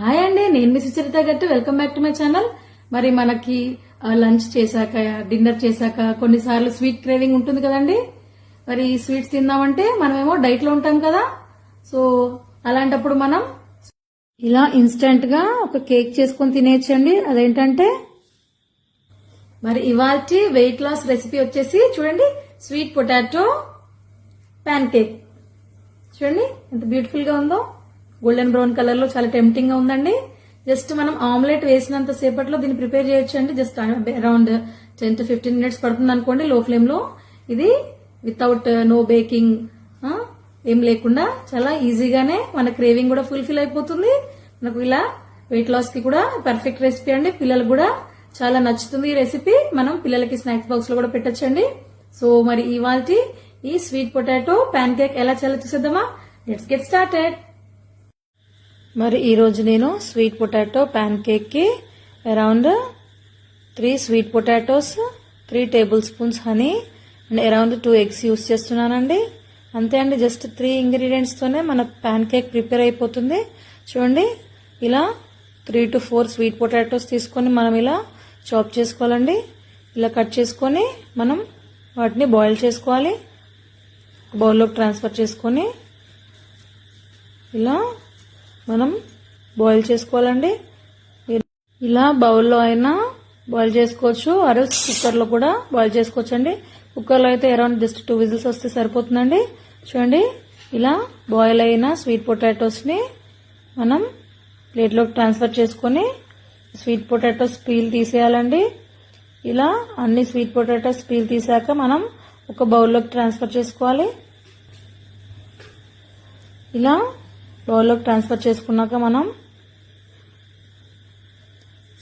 Hi అండి నేను మీ Sucharitha Gatti. Welcome back to my channel మరి మనకి లంచ్ చేశాక డిన్నర్ చేశాక కొన్నిసార్లు స్వీట్ క్రేవింగ్ ఉంటుంది కదండి? మరి ఈ స్వీట్స్ తిందామంటే మనమేమో డైట్లో ఉంటాం కదా? సో అలాంటప్పుడు మనం ఇలా ఇన్స్టంట్గా ఒక కేక్ చేసుకొని తినేయచ్చండి. అదేంటంటే మరి ఇవాల్టి వెయిట్ లాస్ రెసిపీ వచ్చేసి చూడండి స్వీట్ పొటాటో ప్యాన్ కేక్ చూడండి ఎంత బ్యూటిఫుల్గా ఉందో. గోల్డెన్ బ్రౌన్ కలర్లో చాలా టెంప్టింగ్గా ఉందండి. జస్ట్ మనం ఆమ్లెట్ వేసినంత సేపట్లో దీన్ని ప్రిపేర్ చేయొచ్చు అండి just around ten to fifteen minutes పడుతుంది అనుకోండి లో ఫ్లేమ్లో. ఇది వితౌట్ నో బేకింగ్ ఏం లేకుండా చాలా ఈజీగానే మన క్రేవింగ్ కూడా ఫుల్ఫిల్ అయిపోతుంది. మనకు ఇలా వెయిట్ లాస్కి కూడా పర్ఫెక్ట్ రెసిపీ అండి. పిల్లలు కూడా చాలా నచ్చుతుంది ఈ రెసిపీ మనం పిల్లలకి స్నాక్స్ బాక్స్లో కూడా పెట్టచ్చండి. సో మరి ఇవాళ ఈ స్వీట్ పొటాటో ప్యాన్ కేక్ ఎలా చేయాలో చూసేద్దామా? లెట్స్ గెట్ స్టార్టెడ్ మరి ఈరోజు నేను sweet potato pan కేక్కి around three sweet potatoes three tablespoons honey and around two eggs use చేస్తున్నానండి. అంతే అండి జస్ట్ త్రీ ఇంగ్రీడియంట్స్తోనే మన ప్యాన్ కేక్ ప్రిపేర్ అయిపోతుంది. చూడండి ఇలా three to four sweet potatoes తీసుకొని మనం ఇలా చాప్ చేసుకోవాలండి. ఇలా కట్ చేసుకొని మనం వాటిని బాయిల్ చేసుకోవాలి. బౌల్లోకి ట్రాన్స్ఫర్ చేసుకొని ఇలా మనం బాయిల్ చేసుకోవాలండి. ఇలా బౌల్లో అయినా బాయిల్ చేసుకోవచ్చు. అరే కుక్కర్లో కూడా బాయిల్ చేసుకోవచ్చు అండి కుక్కర్లో అయితే అరౌండ్ జస్ట్ టూ విజిల్స్ వస్తే సరిపోతుందండి. చూడండి ఇలా బాయిల్ అయిన స్వీట్ పొటాటోస్ని మనం ప్లేట్లోకి ట్రాన్స్ఫర్ చేసుకొని స్వీట్ పొటాటోస్ పీల్ తీసేయాలండి. ఇలా అన్ని స్వీట్ పొటాటోస్ పీల్ తీసాక మనం ఒక బౌల్లోకి ట్రాన్స్ఫర్ చేసుకోవాలి. ఇలా బౌల్లోకి ట్రాన్స్ఫర్ చేసుకున్నాక మనం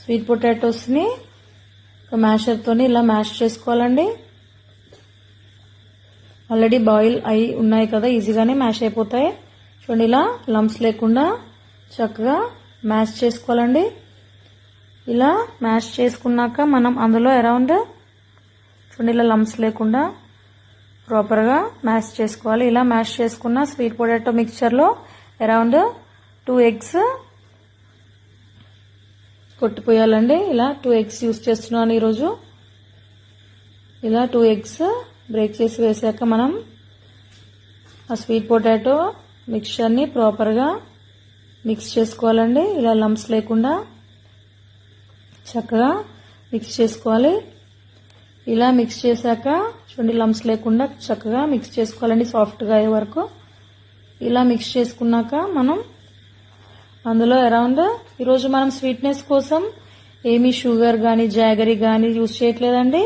స్వీట్ పొటాటోస్ని ఒక మ్యాషర్తోని ఇలా మ్యాష్ చేసుకోవాలండి. ఆల్రెడీ బాయిల్ అయి ఉన్నాయి కదా ఈజీగానే మ్యాష్ అయిపోతాయి. చూడండి ఇలా లంప్స్ లేకుండా చక్కగా మ్యాష్ చేసుకోవాలండి. ఇలా మ్యాష్ చేసుకున్నాక మనం అందులో అరౌండ్ చూడండి ఇలా లంప్స్ లేకుండా ప్రాపర్గా మ్యాష్ చేసుకోవాలి. ఇలా మ్యాష్ చేసుకున్న స్వీట్ పొటాటో మిక్చర్లో అరౌండ్ టూ ఎగ్స్ కొట్టిపోయాలండి. ఇలా టూ ఎగ్స్ యూస్ చేస్తున్నాను ఈరోజు. ఇలా టూ ఎగ్స్ బ్రేక్ చేసి వేసాక మనం ఆ స్వీట్ పొటాటో మిక్చర్ని ప్రాపర్గా మిక్స్ చేసుకోవాలండి. ఇలా లంప్స్ లేకుండా చక్కగా మిక్స్ చేసుకోవాలి. ఇలా మిక్స్ చేశాక చూడండి లంప్స్ లేకుండా చక్కగా మిక్స్ చేసుకోవాలండి సాఫ్ట్గా అయ్యే వరకు. ఇలా మిక్స్ చేసుకున్నాక మనం అందులో అరౌండ్ ఈరోజు మనం స్వీట్నెస్ కోసం ఏమీ షుగర్ కానీ జాగరీ కానీ యూజ్ చేయట్లేదండి.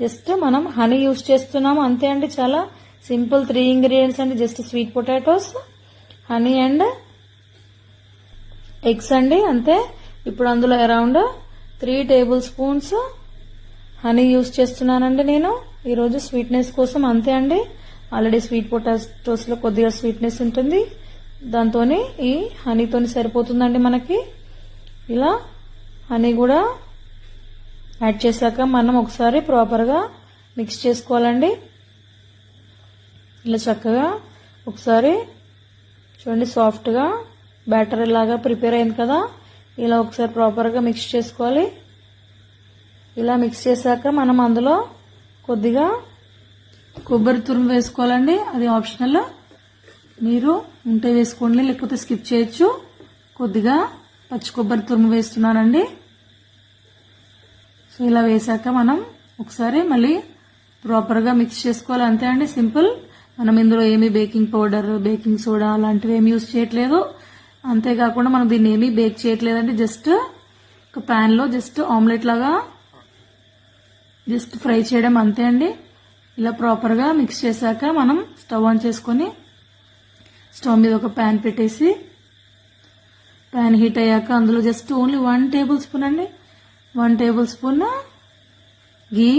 జస్ట్ మనం హనీ యూజ్ చేస్తున్నాము అంతే అండి చాలా సింపుల్ త్రీ ఇంగ్రీడియంట్స్ అండి. Just sweet potatoes honey and eggs అండి. అంతే. ఇప్పుడు అందులో around three tablespoons honey use చేస్తున్నానండి నేను. ఈరోజు స్వీట్నెస్ కోసం అంతే అండి. ఆల్రెడీ స్వీట్ పొటాటోస్లో కొద్దిగా స్వీట్నెస్ ఉంటుంది. దాంతోనే ఈ హనీతో సరిపోతుందండి మనకి. ఇలా హనీ కూడా యాడ్ చేశాక మనం ఒకసారి ప్రాపర్గా మిక్స్ చేసుకోవాలండి. ఇలా చక్కగా ఒకసారి చూడండి సాఫ్ట్గా బ్యాటర్ లాగా ప్రిపేర్ అయింది కదా. ఇలా ఒకసారి ప్రాపర్గా మిక్స్ చేసుకోవాలి. ఇలా మిక్స్ చేశాక మనం అందులో కొద్దిగా కొబ్బరి తురుము వేసుకోవాలండి. అది ఆప్షనల్. మీరు ఉంటే వేసుకోండి లేకపోతే స్కిప్ చేయొచ్చు. కొద్దిగా పచ్చి కొబ్బరి తురుము వేస్తున్నానండి. సో ఇలా వేసాక మనం ఒకసారి మళ్ళీ ప్రాపర్గా మిక్స్ చేసుకోవాలి. అంతే అండి సింపుల్. మనం ఇందులో ఏమీ బేకింగ్ పౌడర్ బేకింగ్ సోడా అలాంటివి ఏమి యూస్ చేయట్లేదు. అంతేకాకుండా మనం దీన్ని ఏమీ బేక్ చేయట్లేదండి. జస్ట్ ఒక ప్యాన్లో జస్ట్ ఆమ్లెట్ లాగా జస్ట్ ఫ్రై చేయడం అంతే అండి. ఇలా ప్రాపర్గా మిక్స్ చేశాక మనం స్టవ్ ఆన్ చేసుకొని స్టవ్ మీద ఒక ప్యాన్ పెట్టేసి ప్యాన్ హీట్ అయ్యాక అందులో just only one tablespoon అండి. One tablespoon ghee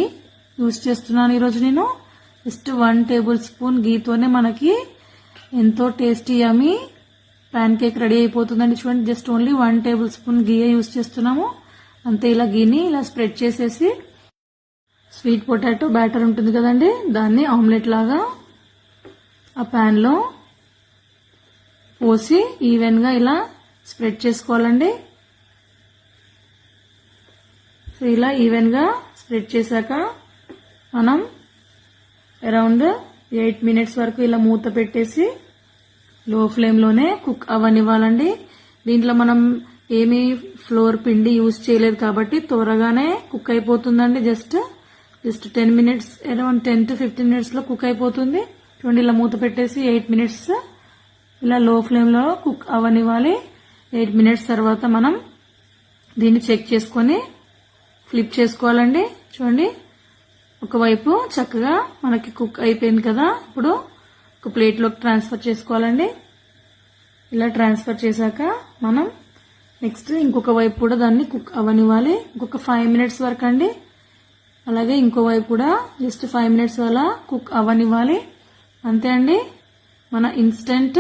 use చేస్తున్నాను ఈరోజు నేను. జస్ట్ వన్ టేబుల్ స్పూన్ గీతోనే మనకి ఎంతో టేస్టీ అమ్మి ప్యాన్ కేక్ రెడీ అయిపోతుందండి. చూడండి just only one tablespoon ghee use చేస్తున్నాము. అంతే ఇలా గీని ఇలా స్ప్రెడ్ చేసేసి స్వీట్ పొటాటో బ్యాటర్ ఉంటుంది కదండి దాన్ని ఆమ్లెట్ లాగా ఆ ప్యాన్లో పోసి ఈవెన్గా ఇలా స్ప్రెడ్ చేసుకోవాలండి. సో ఇలా ఈవెన్గా స్ప్రెడ్ చేశాక మనం అరౌండ్ ఎయిట్ మినిట్స్ వరకు ఇలా మూత పెట్టేసి లో ఫ్లేమ్లోనే కుక్ అవ్వనివ్వాలండి దీంట్లో మనం ఏమీ ఫ్లోర్ పిండి యూజ్ చేయలేదు కాబట్టి త్వరగానే కుక్ అయిపోతుందండి just just ten minutes around ten to fifteen మినిట్స్లో కుక్ అయిపోతుంది. చూడండి ఇలా మూత పెట్టేసి ఎయిట్ మినిట్స్ ఇలా లో ఫ్లేమ్లో కుక్ అవనివ్వాలి. ఎయిట్ మినిట్స్ తర్వాత మనం దీన్ని చెక్ చేసుకొని ఫ్లిప్ చేసుకోవాలండి. చూడండి ఒకవైపు చక్కగా మనకి కుక్ అయిపోయింది కదా. ఇప్పుడు ఒక ప్లేట్లోకి ట్రాన్స్ఫర్ చేసుకోవాలండి. ఇలా ట్రాన్స్ఫర్ చేశాక మనం నెక్స్ట్ ఇంకొక వైపు కూడా దాన్ని కుక్ అవనివ్వాలి. ఇంకొక ఫైవ్ మినిట్స్ వరకు అండి. అలాగే ఇంకో వైపు కూడా జస్ట్ ఫైవ్ మినిట్స్ అలా కుక్ అవ్వనివ్వాలి అంతే అండి. మన instant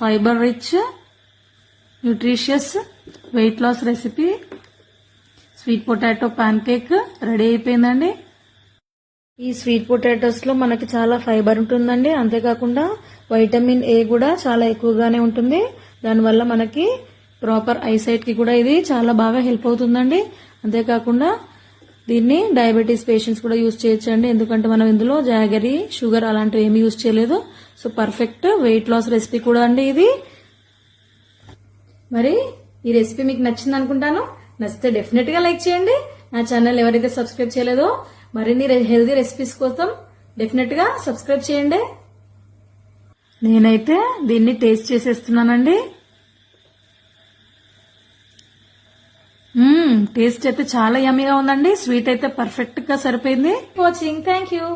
fibre rich nutritious weight loss recipe sweet potato pancake ready అయిపోయిందండి. ఈ స్వీట్ పొటాటోస్లో మనకి చాలా ఫైబర్ ఉంటుందండి. అంతేకాకుండా వైటమిన్ ఏ కూడా చాలా ఎక్కువగానే ఉంటుంది. దానివల్ల మనకి ప్రాపర్ ఐసైట్కి కూడా ఇది చాలా బాగా హెల్ప్ అవుతుందండి. అంతేకాకుండా దీన్ని డయాబెటీస్ పేషెంట్స్ కూడా యూజ్ చేయొచ్చండి. ఎందుకంటే మనం ఇందులో జాగరీ షుగర్ అలాంటివి ఏమి యూజ్ చేయలేదు. So perfect weight loss recipe కూడా అండి ఇది. మరి ఈ రెసిపీ మీకు నచ్చింది అనుకుంటాను. నచ్చితే డెఫినెట్గా లైక్ చేయండి. నా ఛానల్ ఎవరైతే సబ్స్క్రైబ్ చేయలేదో మరిన్ని హెల్దీ రెసిపీస్ కోసం డెఫినెట్గా సబ్స్క్రైబ్ చేయండి. నేనైతే దీన్ని టేస్ట్ చేసేస్తున్నానండి. టేస్ట్ అయితే చాలా యమ్మీగా ఉందండి. స్వీట్ అయితే పర్ఫెక్ట్గా సరిపోయింది. Watching thank you